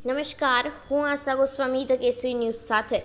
નમસ્કાર, હું આસ્થા Goswami, the Kesari news સાથે.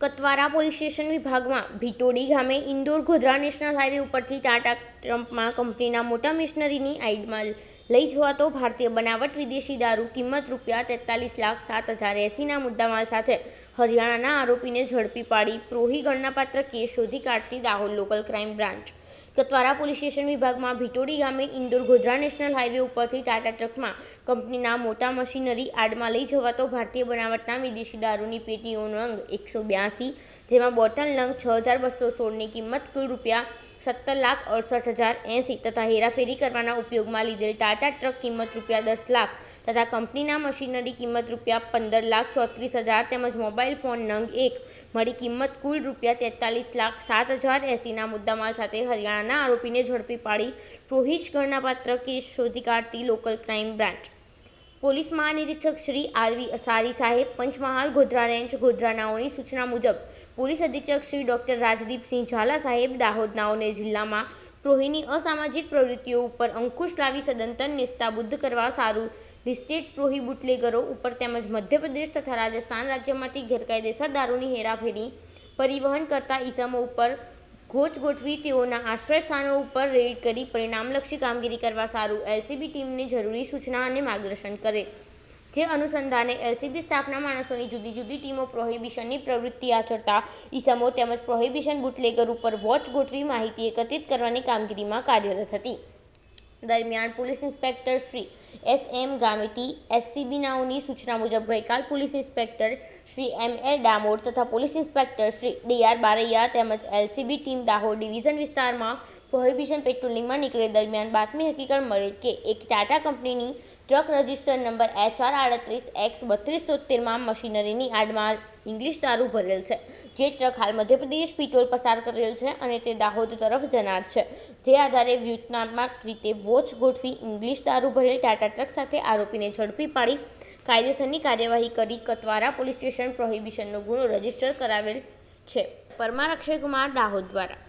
કતવારા પોલીસ સ્ટેશન વિભાગમાં ભીટોડી ગામે ઇન્દોર ગોધરા નેશનલ હાઈવે ઉપરથી ટાટા ટ્રમ્પમાં કંપનીના મોટા મિશનરીની આઈડમાં લઈ જવાતો ભારતીય બનાવટ વિદેશી દારૂ કિંમત રૂપિયા તેતાલીસ લાખ સાત હજાર એંસીના મુદ્દામાલ સાથે હરિયાણાના આરોપીને ઝડપી પાડી પ્રોહી ગણનાપાત્ર કેસ શોધી કાઢતી Dahod local crime branch. Katwara police station વિભાગમાં ભીટોડી ગામે ઇન્દોર ગોધરા નેશનલ હાઈવે ઉપરથી ટાટા ટ્રકમાં કંપનીના મોટા મશીનરી આડમાં લઈ જવાતો ભારતીય બનાવટના વિદેશી દારૂની પેટીઓનો અંગ એકસો બ્યાસી, જેમાં બોટલ નંગ છ હજાર બસો સોળની કિંમત કુલ રૂપિયા સત્તર લાખ અડસઠ હજાર એંસી તથા હેરાફેરી કરવાના ઉપયોગમાં લીધેલ ટાટા ટ્રક કિંમત રૂપિયા દસ લાખ તથા કંપનીના મશીનરી કિંમત રૂપિયા પંદર લાખ ચોત્રીસ હજાર તેમજ મોબાઈલ ફોન નંગ એક, મળી કિંમત કુલ રૂપિયા તેતાલીસ લાખ સાત હજાર એંસીના મુદ્દામાલ સાથે હરિયાણાના આરોપીને ઝડપી પાડી પ્રોહિચ ગણનાપાત્ર કેસ શોધી કાઢતી લોકલ ક્રાઇમ બ્રાન્ચ. પોલીસ મહાનિરીક્ષક શ્રી આરવી અસારી સાહેબ પંચમહાલ ગોધરા રેન્જ ગોધરાનાઓની સૂચના મુજબ પોલીસ અધિક્ષક શ્રી ડોક્ટર રાજદીપસિંહ ઝાલા સાહેબ દાહોદનાઓને જિલ્લામાં પ્રોહીની અસામાજિક પ્રવૃત્તિઓ ઉપર અંકુશ લાવી સદંતર નિસ્તાબુદ્ધ કરવા સારું લિસ્ટેડ પ્રોહી બુટલેગરો ઉપર તેમજ મધ્યપ્રદેશ તથા રાજસ્થાન રાજ્યમાંથી ગેરકાયદેસર દારૂની હેરાફેરી પરિવહન કરતા ઈસમો ઉપર ગોચ ગોઠવી તેઓના આશ્રય સ્થાનો ઉપર રેડ કરી પરિણામલક્ષી કામગીરી કરવા સારું એલસીબી ટીમને જરૂરી સૂચના અને માર્ગદર્શન કરે. જે અનુસંધાને એલસીબી સ્ટાફના માણસોની જુદી જુદી ટીમો પ્રોહિબિશનની પ્રવૃત્તિ આચરતા ઈસમો તેમજ પ્રોહિબિશન બુટલેગર ઉપર વોચ ગોઠવી માહિતી એકત્રિત કરવાની કામગીરીમાં કાર્યરત હતી. દરમિયાન police inspector Shri S M Gamiti SCB નાઓની સૂચના મુજબ ગઈકાલ police inspector Shri M L Damor તથા police inspector Shri D R Baraiya તેમજ એલસીબી ટીમ દાહોદ ડિવિઝન વિસ્તારમાં પ્રોહિબિશન પેટ્રોલિંગમાં નીકળે દરમિયાન બાતમી હકીકત મળેલ કે એક ટાટા કંપનીની truck register number H R આડત્રીસ એક્સ બત્રીસ તોતેરમાં મશીનરીની આડમાં ઇંગ્લિશ દારૂ ભરેલ છે. જે ટ્રક હાલ મધ્યપ્રદેશ પિટોલ પસાર કરેલ છે અને તે દાહોદ તરફ જનાર છે. જે આધારે વ્યુતનાત્મક રીતે વોચ ગોઠવી ઇંગ્લિશ દારૂ ભરેલ ટાટા ટ્રક સાથે આરોપીને ઝડપી પાડી કાયદેસરની કાર્યવાહી કરી કતવારા પોલીસ સ્ટેશન પ્રોહિબિશનનો ગુનો રજિસ્ટર કરાવેલ છે. પરમાર અક્ષયકુમાર, દાહોદ દ્વારા.